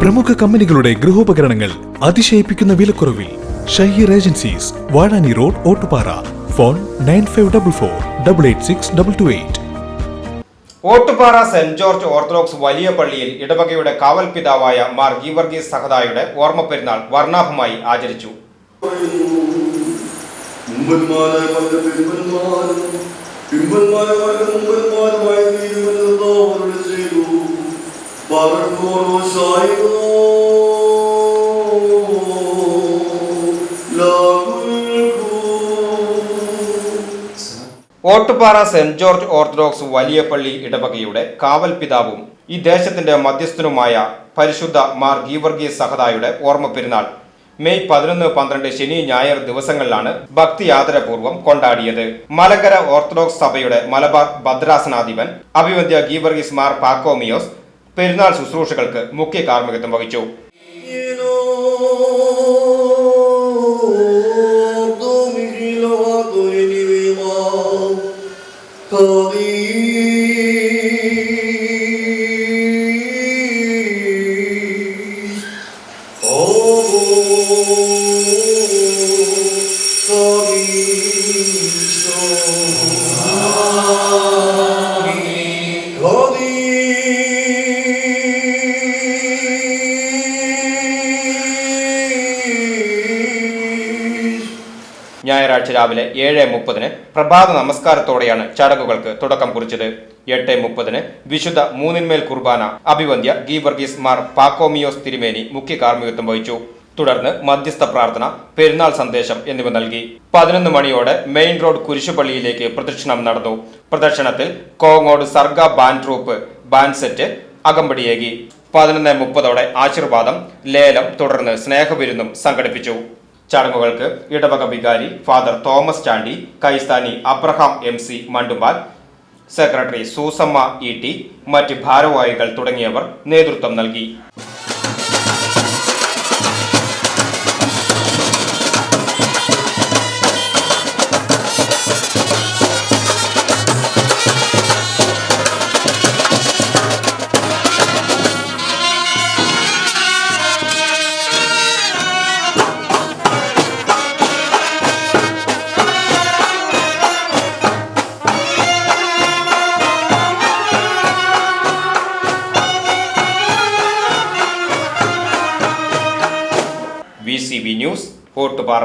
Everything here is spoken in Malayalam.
പ്രമുഖ കമ്പനികളുടെ ഗൃഹോപകരണങ്ങൾ അതിശയിപ്പിക്കുന്ന വിലക്കുറവിൽ Shaheer agencies Vazhani road Ottupara. Phone nine five double four double eight six double two eight. Ottupara saint George orthodox വലിയ പള്ളിയിൽ ഇടവകയുടെ കാവൽ പിതാവായ മാർ ഗീവർഗീസ് സഹദായുടെ ഓർമ്മ പെരുന്നാൾ വർണാഭമായി ആചരിച്ചു. പിമ്പന്മാരെ ഓട്ടുപാറ സെന്റ് ജോർജ് ഓർത്തഡോക്സ് വലിയ പള്ളി ഇടവകയുടെ കാവൽ പിതാവും ഈ ദേശത്തിന്റെ മധ്യസ്ഥനുമായ പരിശുദ്ധ മാർ ഗീവർഗീസ് സഹദായുടെ ഓർമ്മ പെരുന്നാൾ. മെയ് പതിനൊന്ന് പന്ത്രണ്ട് ശനി ഞായർ ദിവസങ്ങളിലാണ് ഭക്തി ആദരപൂർവം കൊണ്ടാടിയത്. മലങ്കര ഓർത്തഡോക്സ് സഭയുടെ മലബാർ ഭദ്രാസനാധിപൻ അഭിവന്ധ്യ ഗീവർഗീസ് മാർ പാക്കോമിയോസ് പെരുന്നാൾ ശുശ്രൂഷകൾക്ക് മുഖ്യ കാർമ്മികത്വം വഹിച്ചു. ഞായറാഴ്ച രാവിലെ ഏഴ് മുപ്പതിന് പ്രഭാത നമസ്കാരത്തോടെയാണ് ചടങ്ങുകൾക്ക് തുടക്കം കുറിച്ചത്. എട്ട് മുപ്പതിന് വിശുദ്ധ മൂന്നിന്മേൽ കുർബാന അഭിവന്ധ്യ ഗീവർഗീസ് മാർ പാക്കോമിയോസ് തിരുമേനി മുഖ്യ കാർമ്മികത്വം വഹിച്ചു. തുടർന്ന് മധ്യസ്ഥ പ്രാർത്ഥന പെരുന്നാൾ സന്ദേശം എന്നിവ നൽകി. പതിനൊന്ന് മണിയോടെ മെയിൻ റോഡ് കുരിശുപള്ളിയിലേക്ക് പ്രദക്ഷിണം നടന്നു. പ്രദക്ഷിണത്തിൽ Kongad Sarga band troupe band set അകമ്പടിയേകി. പതിനൊന്ന് മുപ്പതോടെ ആശീർവാദം ലേലം തുടർന്ന് സ്നേഹവിരുന്നും സംഘടിപ്പിച്ചു. ചടങ്ങുകൾക്ക് ഇടവക വികാരി ഫാദർ തോമസ് ചാണ്ടി കൈസ്ഥാനി അബ്രഹാം എം സി മണ്ടുമാൽ സെക്രട്ടറി സൂസമ്മ ഇ ടി മറ്റ് ഭാരവാഹികൾ തുടങ്ങിയവർ നേതൃത്വം നൽകി. V news Ottupara